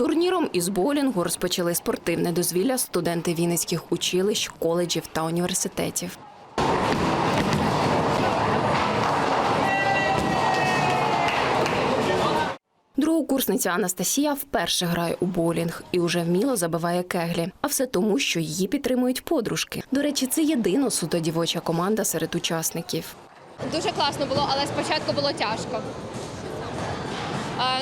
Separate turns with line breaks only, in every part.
Турніром із боулінгу розпочали спортивне дозвілля студенти Вінницьких училищ, коледжів та університетів. Другокурсниця Анастасія вперше грає у боулінг і уже вміло забиває кеглі. А все тому, що її підтримують подружки. До речі, це єдина суто дівоча команда серед учасників.
Дуже класно було, але спочатку було тяжко.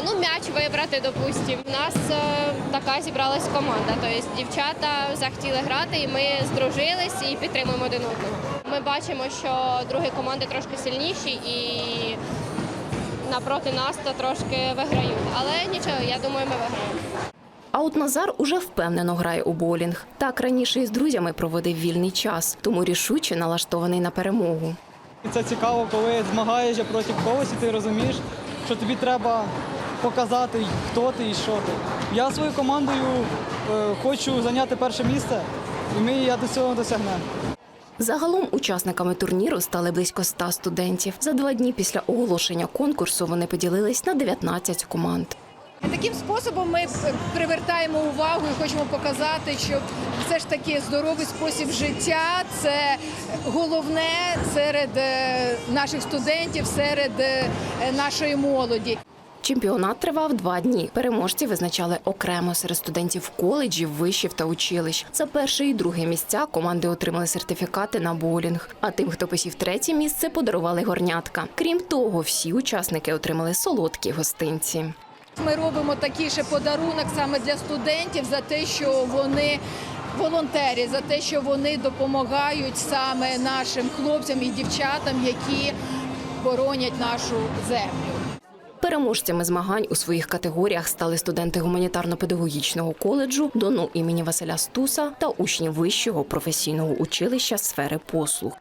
Ну, м'яч вибрати, допустим. У нас е, така зібралась команда. Тобто дівчата захотіли грати, і ми здружились і підтримуємо один одного. Ми бачимо, що другі команди трошки сильніші і напроти нас то трошки виграють. Але нічого, я думаю, ми виграємо.
А от Назар уже впевнено грає у боулінг. Так раніше із друзями проводив вільний час, тому рішуче налаштований на перемогу.
Це цікаво, коли змагаєшся проти когось, і ти розумієш, що тобі треба показати, хто ти і що ти. Я своєю командою е, хочу зайняти перше місце, і ми я до цього досягнемо.
Загалом учасниками турніру стали близько 100 студентів. За два дні після оголошення конкурсу вони поділились на 19 команд.
Таким способом ми привертаємо увагу і хочемо показати, що все ж таки здоровий спосіб життя це головне серед е, наших студентів, серед е, нашої молоді.
Чемпіонат тривав два дні. Переможці визначали окремо серед студентів коледжів, вишів та училищ. За перше і друге місця команди отримали сертифікати на боулінг. А тим, хто посів третє місце, подарували горнятка. Крім того, всі учасники отримали солодкі гостинці.
Ми робимо такий ще подарунок саме для студентів за те, що вони волонтери, за те, що вони допомагають саме нашим хлопцям і дівчатам, які боронять нашу землю.
Переможцями змагань у своїх категоріях стали студенти гуманітарно-педагогічного коледжу ДОНУ імені Василя Стуса та учні вищого професійного училища сфери послуг.